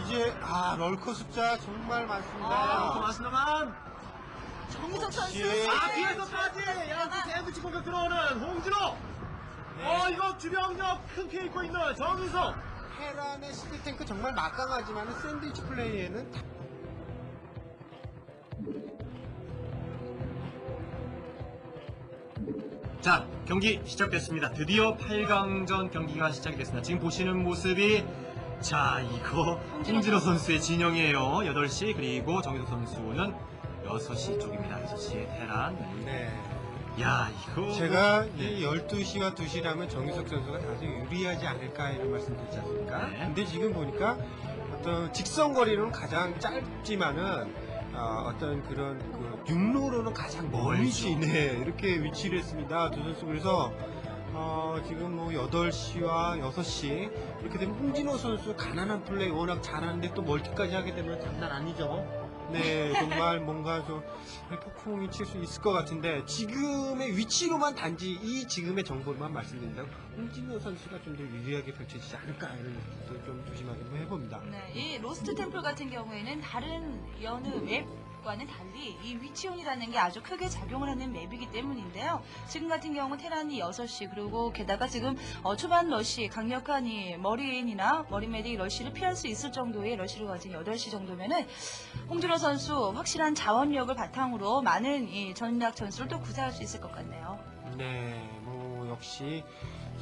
이제 아 럴커 숫자 정말 많습니다. 아, 고맙습니다만. 정우석 선수. 예. 아, 뒤에서까지 양수 샌드치 공격 들어오는 홍진호. 네. 어, 이거 주병력 큰게 입고 있는 정우석. 테란의 시드 탱크 정말 막강하지만 샌드위치 플레이에는 다- 자, 경기 시작됐습니다. 드디어 8강전 경기가 시작이 됐습니다. 지금 보시는 모습이 자, 이거 홍진호 선수의 진영이에요. 8시 그리고 정희석 선수는 6시 쪽입니다. 6시에 테란. 네. 야, 이거 제가 네. 이 12시와 2시라면 정유석 선수가 아주 유리하지 않을까 이런 말씀 드리지 않습니까? 네. 근데 지금 보니까 어떤 직선 거리로는 가장 짧지만은 어, 떤 그런 그 육로로는 가장. 위치, 네, 이렇게 위치를 했습니다. 두 선수 그래서 어, 지금 뭐 8시와 6시 이렇게 되면 홍진호 선수 가난한 플레이 워낙 잘하는데 또 멀티까지 하게 되면 장난 아니죠. 네, 정말 뭔가 좀 폭풍이 칠 수 있을 것 같은데 지금의 위치로만 단지 이 지금의 정보만 말씀드린다면 홍진호 선수가 좀 더 유리하게 펼쳐지지 않을까 이런 것도 좀 조심하게 해봅니다. 네, 이 로스트 템플 같은 경우에는 다른 여느 맵과는 달리 이 위치온이라는 게 아주 크게 작용을 하는 맵이기 때문인데요. 지금 같은 경우 테란이 6시 그리고 게다가 지금 어, 초반 러시 강력한 이 머리인이나 머리메딕 러시를 피할 수 있을 정도의 러시를 가진 8시 정도면은 홍준호 선수 확실한 자원력을 바탕으로 많은 이 전략 전술을 또 구사할 수 있을 것 같네요. 네, 뭐 역시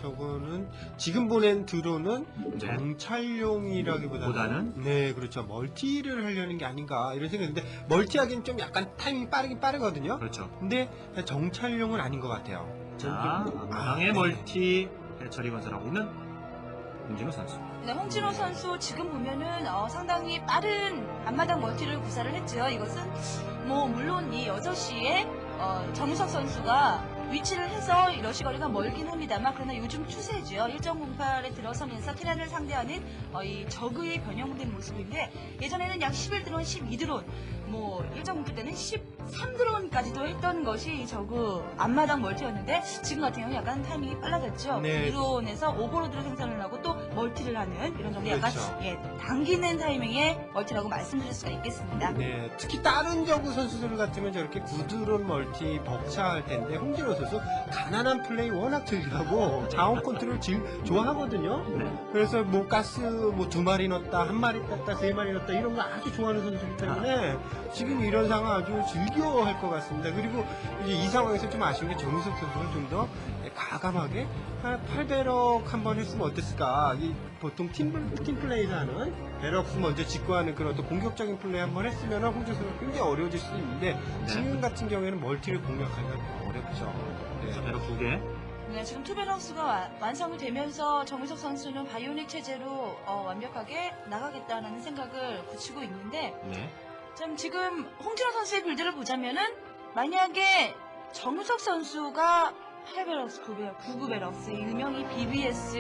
저거는 지금 보낸 드론은 네. 정찰용이라기보다는 보다는? 네 그렇죠 멀티를 하려는 게 아닌가 이런 생각인데 멀티하기는 좀 약간 타이밍 빠르긴 빠르거든요. 그렇죠. 근데 정찰용은 아닌 것 같아요. 자, 좀- 앞마당의 아, 네. 멀티 해처리 건설하고 있는 홍진호 선수. 네, 홍진호 선수 지금 보면은 어, 상당히 빠른 앞마당 멀티를 구사를 했죠. 이것은 뭐 물론 이 6시에 어, 정우석 선수가 위치를 해서 이 러시 거리가 멀긴 합니다만 그러나 요즘 추세죠. 1.08에 들어서면서 테란을 상대하는 어, 이 적의 변형된 모습인데 예전에는 약 11드론, 12드론 뭐 1.09 때는 13드론까지도 했던 것이 저그 앞마당 멀티였는데 지금 같은 경우는 약간 타이밍이 빨라졌죠. 네. 드론에서 오버로드를 생산을 하고 또 멀티를 하는 이런 정도 약간 그렇죠. 예, 당기는 타이밍에 멀티라고 말씀드릴 수가 있겠습니다. 네, 특히 다른 저구 선수들 같으면 저렇게 구드론 멀티 벅차할 텐데 홍진호 선수 가난한 플레이 워낙 즐기고 자원 컨트롤 질 좋아하거든요. 네. 그래서 뭐 가스 뭐 두 마리 넣었다, 한 마리 떴다, 세 마리 넣었다 이런 거 아주 좋아하는 선수이기 때문에 지금 이런 상황 아주 즐겨할 것 같습니다. 그리고 이제 이 상황에서 좀 아쉬운 게 정우석 선수가 좀더 과감하게 8배럭 한 번 했으면 어땠을까? 이 보통 팀, 팀 플레이를 하는 베럭스 먼저 짓고 하는 그런 어떤 공격적인 플레이 한번 했으면 홍준 선수가 굉장히 어려워질 수 있는데 지금 같은 경우에는 멀티를 공략하기가 어렵죠. 그래서 네. 배럭 두 개. 네, 지금 투베럭스가 와- 완성이 되면서 정우석 선수는 바이오닉 체제로 어, 완벽하게 나가겠다는 생각을 굳히고 있는데 네. 참 지금 홍진호 선수의 빌드를 보자면은 만약에 정우석 선수가 8베럭스, 9베럭스, 99베럭스, 유명히 BBS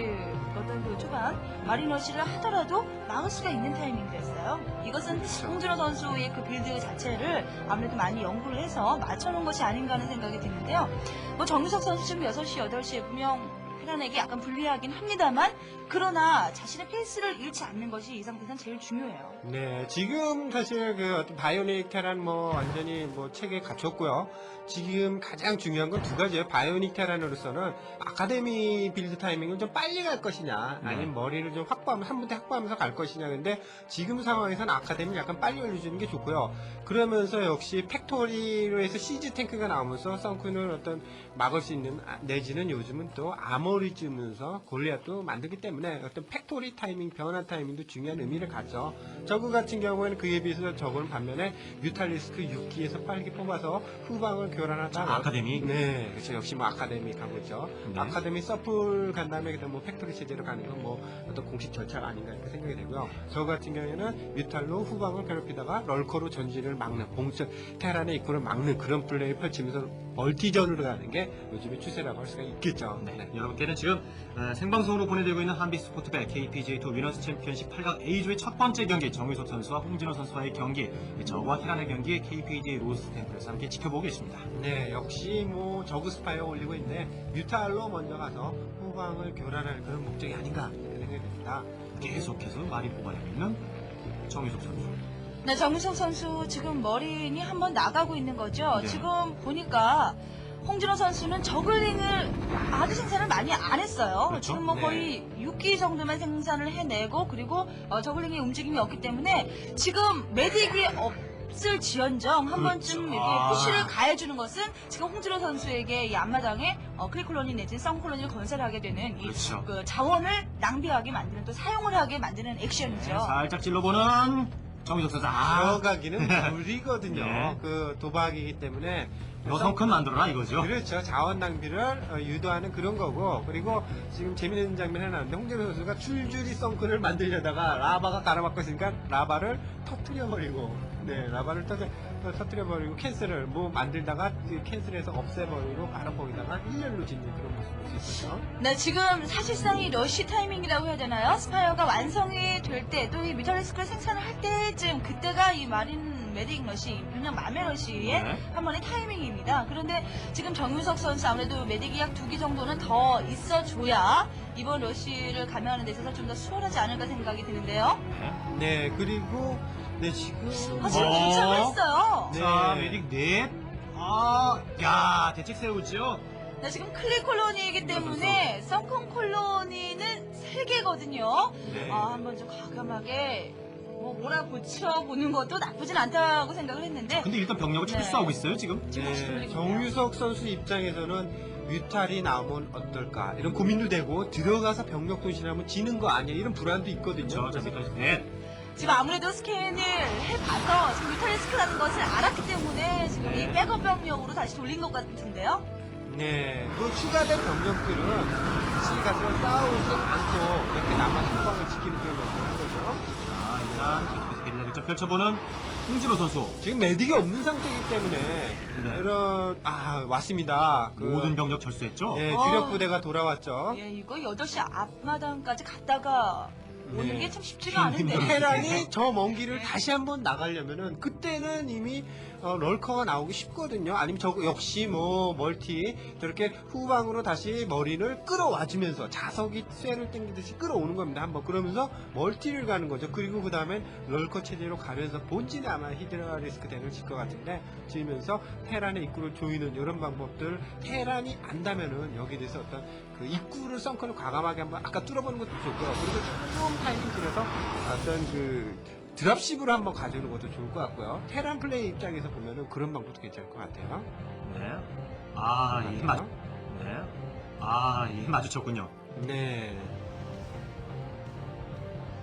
어떤 그 초반 마리너시를 하더라도 막을 수가 있는 타이밍이었어요. 이것은 홍진호 선수의 그 빌드 자체를 아무래도 많이 연구를 해서 맞춰놓은 것이 아닌가 하는 생각이 드는데요. 뭐 정우석 선수 지금 6시, 8시에 분명 테란에게 약간 불리하긴 합니다만 그러나 자신의 페이스를 잃지 않는 것이 이 상태에서는 제일 중요해요. 네, 지금 사실 그 어떤 바이오닉 테란 뭐 완전히 뭐 체계 갖췄고요. 지금 가장 중요한 건 두 가지예요. 바이오닉 테란으로서는 아카데미 빌드 타이밍을 좀 빨리 갈 것이냐, 아니면 네. 머리를 좀 확보하면 한 분대 확보하면서 갈 것이냐. 근데 지금 상황에서는 아카데미 약간 빨리 올려주는 게 좋고요. 그러면서 역시 팩토리로 해서 시즈 탱크가 나오면서 썬크는 어떤 막을 수 있는 아, 내지는 요즘은 또 아머리 쯤면서 골리앗도 만들기 때문에 어떤 팩토리 타이밍 변화 타이밍도 중요한 의미를 갖죠. 저그 같은 경우에는 그에 비해서 저거는 반면에 뮤탈리스크 6기에서 빨리 뽑아서 후방을 교란하다가 자, 아카데미. 네, 그렇죠. 역시 뭐 아카데미 가고 있죠. 네. 아카데미 서플 간 다음에 그다음 뭐 팩토리 체제로 가는 건 뭐 어떤 공식 절차가 아닌가 이렇게 생각이 되고요. 저 같은 경우에는 뮤탈로 후방을 괴롭히다가 럴커로 전진을 막는 봉천 테란의 입구를 막는 그런 플레이 펼치면서 멀티전으로 가는 게 요즘의 추세라고 할 수가 있겠죠. 네, 여러분께는 지금 어, 생방송으로 보내드리고 있는 한비 스포츠Bet KPJ2 위너스 챔피언십 8강 A조의 첫 번째 경기 정유석 선수와 홍진호 선수와의 경기 저와 테란의 경기 KPJ 로스 템플에서 함께 지켜보고 계십니다. 네, 역시 뭐 저그 스파이어 올리고 있는데 뮤탈로 먼저 가서 후방을 교란하는 그런 목적이 아닌가 이렇게 생각이 됩니다. 계속해서 말이 뽑아내고 있는 정유석 선수. 네, 정우석 선수 지금 머리니 한번 나가고 있는 거죠. 네. 지금 보니까 홍진호 선수는 저글링을 아주 생산을 많이 안 했어요. 그렇죠. 지금 뭐 네. 거의 6기 정도만 생산을 해내고 그리고 어, 저글링의 움직임이 없기 때문에 지금 메딕이 없을 지연정 한 그렇죠. 번쯤 이렇게 아. 푸시를 가해주는 것은 지금 홍진호 선수에게 이 앞마당에 어, 크리콜로니 내지 썬콜로니를 건설하게 되는 이 그렇죠. 그 자원을 낭비하게 만드는 또 사용을 하게 만드는 액션이죠. 네, 살짝 찔러보는 정유석 선수. 아, 들어가기는 무리거든요. 네. 그 도박이기 때문에 여성큰 만들어라 이거죠. 그렇죠. 자원 낭비를 어, 유도하는 그런 거고 그리고 지금 재밌는 장면 하나 나왔는데 홍재민 선수가 줄줄이 썬크를 만들려다가 라바가 갈아맞고 있으니까 라바를 터트려버리고 네 라바를 터트, 터트려버리고 캔슬을 뭐 만들다가 그 캔슬해서 없애버리고 바로 거기다가 일렬로 짓는 그런 모습을 볼수 있었죠. 네, 지금 사실상 이 러쉬 타이밍이라고 해야 되나요? 스파이어가 완성이 될 때, 또 이 미터리스크를 생산을 할 때쯤, 그때가 이 마린 메딕 러쉬, 그냥 맘의 러쉬의 네. 한 번의 타이밍입니다. 그런데 지금 정유석 선수 아무래도 메딕이 약두기 정도는 더 있어줘야 이번 러쉬를 감행하는 데 있어서 좀 더 수월하지 않을까 생각이 드는데요. 네. 네 그리고 네 지금 아, 지금 어. 했어요. 네. 자, 메딕 넷. 아, 야, 대책 세우죠. 네, 지금 클릭 콜로니이기 때문에 썬컨 콜로니는 세개거든요 네. 아, 한번 좀 과감하게 뭐 몰아붙여 보는 것도 나쁘진 않다고 생각을 했는데 근데 일단 병력을 네. 철수하고 있어요, 지금. 지금 다시 네, 정유석 선수 입장에서는 뮤탈이 나오면 어떨까 이런 고민도 되고 들어가서 병력 도신하면 지는 거 아니야 이런 불안도 있거든요. 저, 자, 메딕 넷. 지금 아무래도 스캔을 해봐서 지금 뮤탈 리스크라는 것을 알았기 때문에 지금 네. 이 백업 병력으로 다시 돌린 것 같은데요. 네, 그 추가된 병력들은 같이 가서 싸우지 않고 이렇게 남아 상방을 지키는 그런 역할을 한 거죠. 자, 일단 계속해서 펼쳐보는 홍진호 선수. 지금 메딕이 없는 상태이기 때문에 네. 이런 아 왔습니다. 그, 모든 병력 철수했죠. 네, 어. 주력 부대가 돌아왔죠. 예, 이거 8시 앞마당까지 갔다가 오는 네. 게참 쉽지가 않은데. 테란이 저 먼 길을 다시 한번 나가려면은 그때는 이미 어, 럴커가 나오기 쉽거든요. 아니면 저 역시 뭐 멀티 저렇게 후방으로 다시 머리를 끌어와주면서 자석이 쇠를 당기듯이 끌어오는 겁니다. 한번 그러면서 멀티를 가는 거죠. 그리고 그 다음엔 럴커 체제로 가면서 본진에 아마 히드라 리스크 덱을 칠것 같은데 지으면서 테란의 입구를 조이는 이런 방법들 테란이 안다면은 여기에 대해서 어떤 그 입구를 썬크를 과감하게 한번 아까 뚫어보는 것도 좋고요. 그리고 조금 타이밍 들여서 어떤 그 드랍십으로 한번 가져오는 것도 좋을 것 같고요. 테란 플레이 입장에서 보면은 그런 방법도 괜찮을 것 같아요. 네. 아, 이 마, 네. 아, 이 마주쳤군요. 네.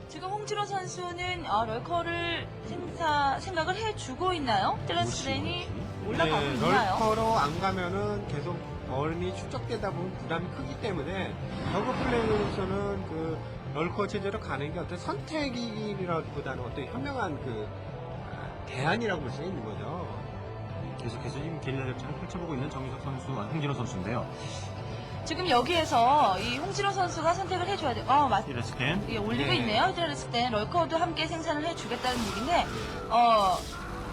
지금 홍진호 선수는 어, 럴커를 생사, 생각을 해주고 있나요? 텔레스레인이 올라가고 네, 있나요? 럴커로 안 가면은 계속 어른이 축적되다 보면 부담이 크기 때문에 저그 플레이로서는 그 럴커 체제로 가는 게 어떤 선택이라기보다는 어떤 현명한 그 아, 대안이라고 볼 수 있는 거죠. 계속해서 지금 게릴라 작전을 펼쳐보고 있는 정유석 선수, 아, 홍진호 선수인데요. 지금 여기에서 이 홍진호 선수가 선택을 해줘야 돼. 어, 맞, 스캔. 예, 올리고 네. 있네요. 히드라리스 때 럴커도 함께 생산을 해주겠다는 얘기인데, 어,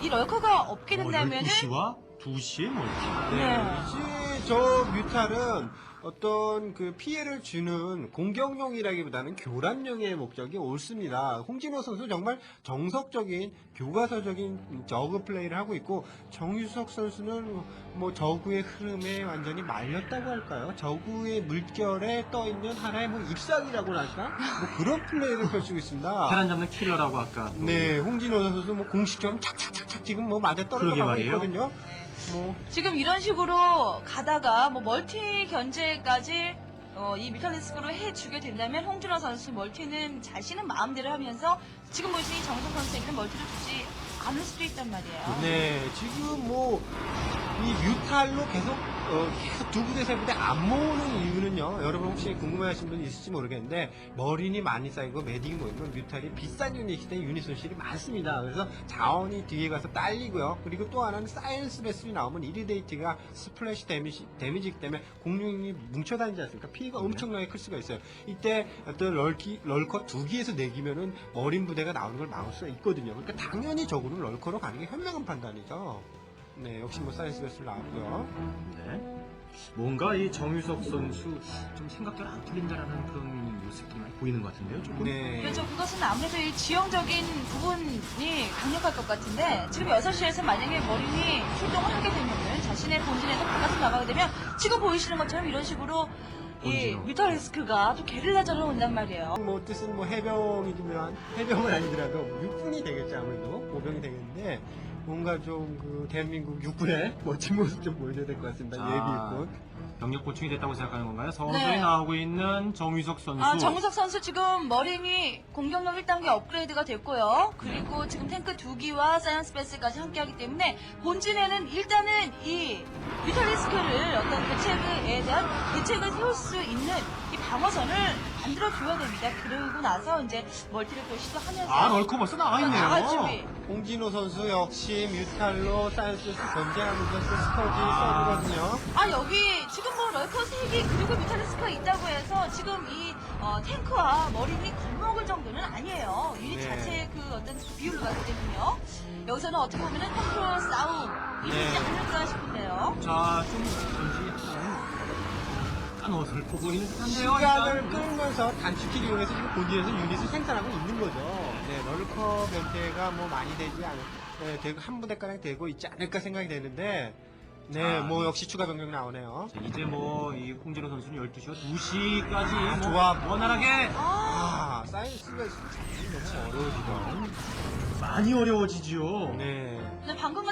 이 럴커가 없게 된다면은 12시와 2시의 멀티. 네. 네. 이제 저 뮤탈은 어떤 그 피해를 주는 공격용이라기보다는 교란용의 목적이 옳습니다. 홍진호 선수 정말 정석적인 교과서적인 저그 플레이를 하고 있고 정유석 선수는 뭐 저그의 흐름에 완전히 말렸다고 할까요? 저그의 물결에 떠 있는 하나의 뭐 잎사귀라고 할까? 뭐 그런 플레이를 펼치고 있습니다. 테란 잡는 킬러라고 아까. 또 네, 홍진호 선수 뭐 공식처럼 착착착착 지금 뭐 맞아 떨어져 가고. 있거든요. 뭐 지금 이런 식으로 가다가 뭐 멀티 견제까지 어, 이 미탈리스크로 해주게 된다면 홍준호 선수 멀티는 자신은 마음대로 하면서 지금 보시는 정성 선수에게는 멀티를 주지 않을 수도 있단 말이에요. 네, 지금 뭐, 이 뮤탈로 계속, 어, 계속 두 부대, 세 부대 안 모으는 이유는요, 여러분 혹시 궁금해하신 분 있을지 모르겠는데, 머린이 많이 쌓이고 매딕이 모이면 뮤탈이 비싼 유닛이 때 유닛 손실이 많습니다. 그래서 자원이 뒤에 가서 딸리고요. 그리고 또 하나는 사이언스 베슬이 나오면 이리데이트가 스플래시 데미지, 데미지이기 때문에 공룡이 뭉쳐다니지 않습니까? 피해가 엄청나게 클 수가 있어요. 이때 어떤 럴키, 럴커 두 기에서 내기면은 머린 부대가 나오는 걸 막을 수가 있거든요. 그러니까 당연히 적으로 럴커로 가는 게 현명한 판단이죠. 네, 역시 뭐 사이언스 베슬 나왔고요. 네. 뭔가 이 정유석 선수 좀 생각대로 안 풀린다라는 그런 모습이 많이 보이는 것 같은데요. 조금. 네. 그렇죠. 그것은 아무래도 이 지형적인 부분이 강력할 것 같은데 지금 6시에서 만약에 머린이 출동을 하게 되면은 자신의 본진에서 바깥으로 나가게 되면 지금 보이시는 것처럼 이런 식으로 이 본진으로. 뮤탈리스크가 또 게릴라전을 온단 말이에요. 뭐 뜻은 뭐 해병이지만 해병은 아니더라도 육군이 되겠죠 아무래도 모병이 되겠는데 뭔가 좀 그 대한민국 육군의 멋진 모습 좀 보여줘야 될 것 같습니다 자, 예비 육군 병력 보충이 됐다고 생각하는 건가요? 서서히 네. 나오고 있는 정유석 선수. 아, 정우석 선수 지금 머린이 공격력 1단계 업그레이드가 됐고요. 그리고 지금 탱크 2기와 사이언스 베스까지 함께하기 때문에 본진에는 일단은 이 뮤탈리스크를 어떤 대책에 대한 대책을 세울 수 있는 이 방어선을 만들어 줘야 됩니다. 그러고 나서 이제 멀티를 또 시도하면서 아, 럴커 벌써 나와 있네요. 홍진호 선수 역시 뮤탈로 사이언스에서 견제하면서 또 스커지 써주거든요 아 여기 지금 뭐 럴커 3기 그리고 뮤탈리스크가 있다고 해서 지금 이 어, 탱크와 머린이 겁먹을 정도는 아니에요. 유닛 네. 자체의 그 어떤 비율을 봤을 때는요. 여기서는 어떻게 보면은 컨트롤 싸움이 네. 되지 않을까 싶은데요. 자, 좀 뭔지 약간 까놓을 보이는 듯한데요. 시간을 일단. 끌면서 단축키를 이용해서 지금 본진에서 유닛을 생산하고 있는 거죠 네 럴커 변태가 뭐 많이 되지 않을 네, 되고 한 부대가량 되고 있지 않을까 생각이 되는데 네 아, 뭐 네. 역시 추가 병력 나오네요 자, 이제 뭐, 이 홍진호 선수는 12시와 2시까지 뭐 좋아. 원활하게 아, 아 사이언스가 너무 어려워지죠 많이 어려워지지요. 네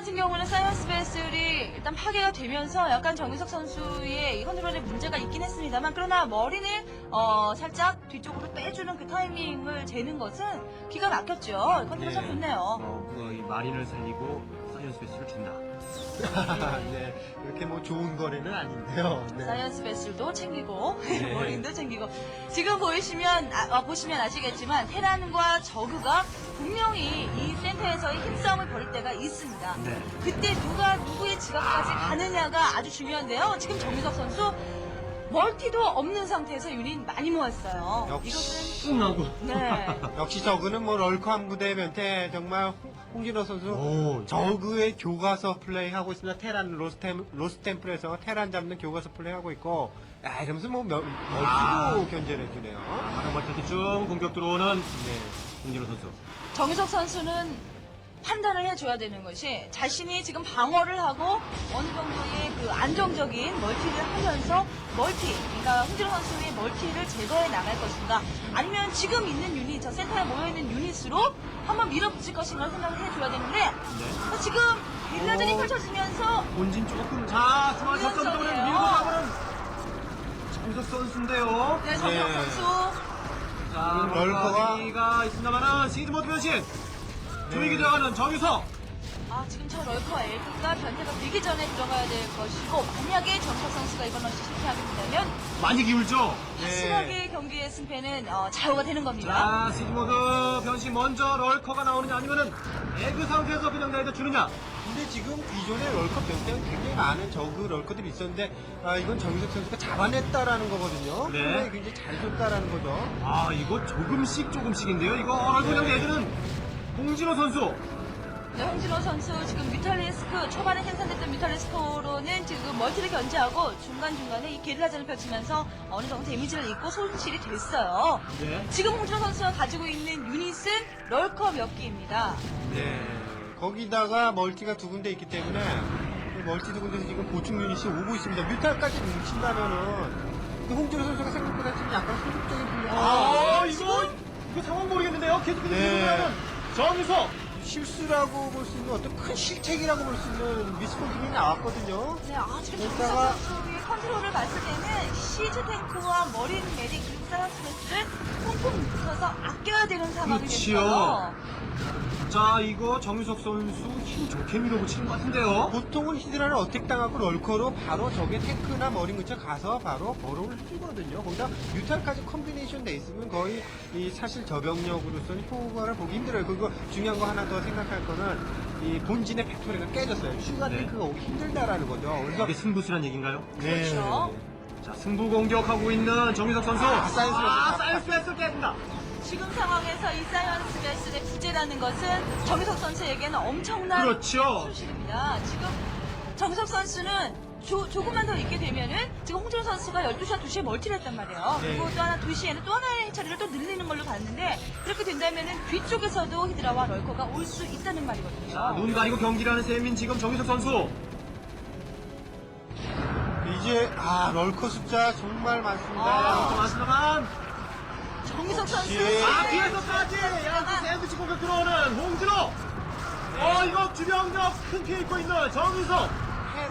같은 경우는 사이언스 베슬이 일단 파괴가 되면서 약간 정유석 선수의 이 컨트롤에 문제가 있긴 했습니다만 그러나 머리는 어, 살짝 뒤쪽으로 빼주는 그 타이밍을 재는 것은 기가 막혔죠. 컨트롤 참 네. 좋네요. 어, 그, 이 마린을 살리고 사이언스 베스를 준다. 네, 이렇게 뭐 좋은 거래는 아닌데요. 네. 사이언스 베슬도 챙기고 네. 머린도 챙기고 지금 보이시면 아, 어, 보시면 아시겠지만 테란과 저그가 분명히 이 센터에서의 힘싸움을 벌일 때가 있습니다. 네. 그때 누가 누구의 지갑까지 가느냐가 아주 중요한데요. 지금 정유석 선수 멀티도 없는 상태에서 유닛 많이 모았어요. 역시. 이것은 쭉 나고. 네. 역시 저그는 뭐 럴커 한 부대 변태 정말 홍- 홍진호 선수 오, 저그의 교과서 플레이 하고 있습니다. 테란 로스템, 로스템플에서 테란 잡는 교과서 플레이 하고 있고 아 이러면서 뭐 몇, 멀티도 견제를 해주네요. 바로 멀티쭉 공격 들어오는 네. 홍진호 선수. 정유석 선수는 판단을 해줘야 되는 것이 자신이 지금 방어를 하고 어느 정도의 그 안정적인 멀티를 하면서 멀티, 그러니까 홍진호 선수의 멀티를 제거해 나갈 것인가 아니면 지금 있는 유닛, 저 센터에 모여있는 유닛으로 한번 밀어붙일 것인가 생각을 해줘야 되는데 네. 지금 빌라전이 오. 펼쳐지면서 본진 조금 자 중앙 접점 부분을 우연성이에요. 밀고 나가는 정석 선수인데요. 네, 정유석 네. 선수 자 음, 럴커가 있습니다만은 시즈 모드 변신 네. 조이기 들어가는 정유석. 저 럴커 엘크가 변태가 되기 전에 들어가야 될 것이고 만약에 정석 선수가 이번 러시 실패하게 된다면 많이 기울죠. 네. 확실하게 경기의 승패는 어, 좌우가 되는 겁니다. 자 시즈 모드 변신 먼저 럴커가 나오느냐 아니면은 에그 상태에서 그냥 내다 주느냐. 근데 지금 기존의 럴커 변태는 굉장히 많은 저그 럴커들이 있었는데 아 이건 정유석 선수가 잡아냈다라는 거거든요. 네. 굉장히 잘 줬다라는 거죠. 아 이거 조금씩 조금씩인데요. 이거 어, 그냥 내주는 홍진호 선수. 네, 홍진호 선수 지금 뮤탈리스크 초반에 생산됐던 뮤탈리스크로는 지금 멀티를 견제하고 중간중간에 이 게릴라전을 펼치면서 어느 정도 데미지를 입고 손실이 됐어요. 네. 지금 홍진호 선수가 가지고 있는 유닛은 럴커 몇 개입니다. 네. 거기다가 멀티가 두 군데 있기 때문에 그 멀티 두 군데서 지금 보충 유닛이 오고 있습니다. 뮤탈까지 뭉친다면은 그 홍준호 선수가 생각보다 지금 약간 소극적인 분이 아, 이거 이거 상황 모르겠는데요. 계속 네. 밀고 나가는 정유석. 실수라고 볼 수 있는 어떤 큰 실책이라고 볼 수 있는 미스코팅이 나왔거든요. 네, 아, 그러다가- 정석 선수의 컨트롤을 봤을 때는 시즈 탱크와 머린 메딕 콩콩 묶어서 아껴야 되는 상황이 그렇지요. 됐어요. 자 이거 정유석 선수 힘 좋게 밀어붙이는 것 같은데요. 보통은 히드라를 어택 당하고 럴커로 바로 적의 탱크나 머리 근처 가서 바로 버로를 뛰거든요. 거기다 뮤탈까지 컴비네이션 돼 있으면 거의 이 사실 저병력으로서는 효과를 보기 힘들어요. 그리고 중요한 거 하나 더 생각할 거는 이 본진의 팩토리가 깨졌어요. 슈가 네. 탱크가 오기 힘들다라는 거죠. 그래서 이게 승부수란 얘기인가요? 네. 그렇죠. 자 승부 공격하고 있는 정유석 선수. 아, 사이언스 아. 사이언스 베이스 깼습니다. 지금 상황에서 이 사이언스 베스의 부재라는 것은 정석 선수에게는 엄청난 그렇죠. 소식입니다. 지금 정석 선수는 조, 조금만 더 있게 되면은 지금 홍진호 선수가 12시와 2시에 멀티를 했단 말이에요. 네. 그리고 또 하나 2시에는 또 하나의 처리를 또 늘리는 걸로 봤는데 그렇게 된다면은 뒤쪽에서도 히드라와 럴커가 올 수 있다는 말이거든요. 자, 눈 가리고 경기를 하는 셈인 지금 정유석 선수. 이제 아 럴커 숫자 정말 많습니다. 아, 맞습니다만. 정희석 선수. 예. 아, 뒤에서까지 양쪽 샌드치 공격 들어오는 홍진호. 어, 이거 주병력 큰 피해 입고 있는 정유석.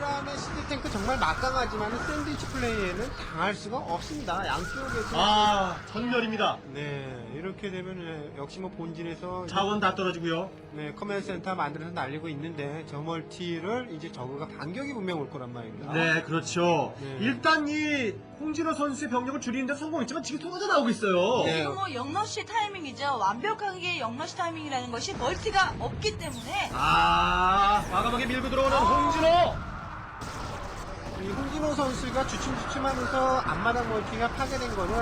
헤란의 시드탱크 정말 막강하지만 샌드위치 플레이에는 당할 수가 없습니다. 양쪽에서 아, 전멸입니다. 네 이렇게 되면 역시 뭐 본진에서 자원 다 떨어지고요. 네 커맨드 센터 만들어서 날리고 있는데 저 멀티를 이제 저거가 반격이 분명 올 거란 말입니다. 네, 그렇죠. 네. 일단 이 홍진호 선수의 병력을 줄이는데 성공했지만 지금 쏟아져 나오고 있어요. 네. 지금 뭐 영러시 타이밍이죠. 완벽하게 영러시 타이밍이라는 것이 멀티가 없기 때문에 아, 과감하게 밀고 들어오는 홍진호. 이 홍진호 선수가 주춤주춤하면서 앞마당 멀티가 파괴된 거는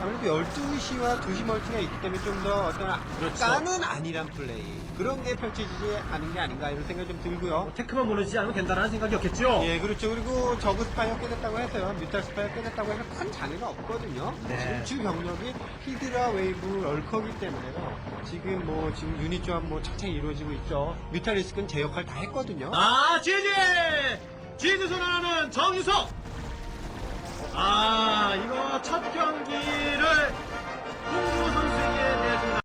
아무래도 12시와 2시 멀티가 있기 때문에 좀 더 어떤 그렇죠. 약간은 아니란 플레이 그런 게 펼쳐지지 않은 게 아닌가 이런 생각이 좀 들고요. 테크만 무너지지 않으면 된다는 생각이었겠죠. 예, 그렇죠. 그리고 저그 스파이어 깨졌다고 해서요. 뮤탈 스파이어 깨졌다고 해서 큰 장애가 없거든요. 네. 지금 주 병력이 히드라 웨이브 럴커기 때문에요. 지금 뭐 지금 유닛 조합 뭐 착착 이루어지고 있죠. 뮤탈 리스크는 제 역할 다 했거든요. 아, 지지! 지지 선언하는 정유석! 아, 이거 첫 경기를 홍진호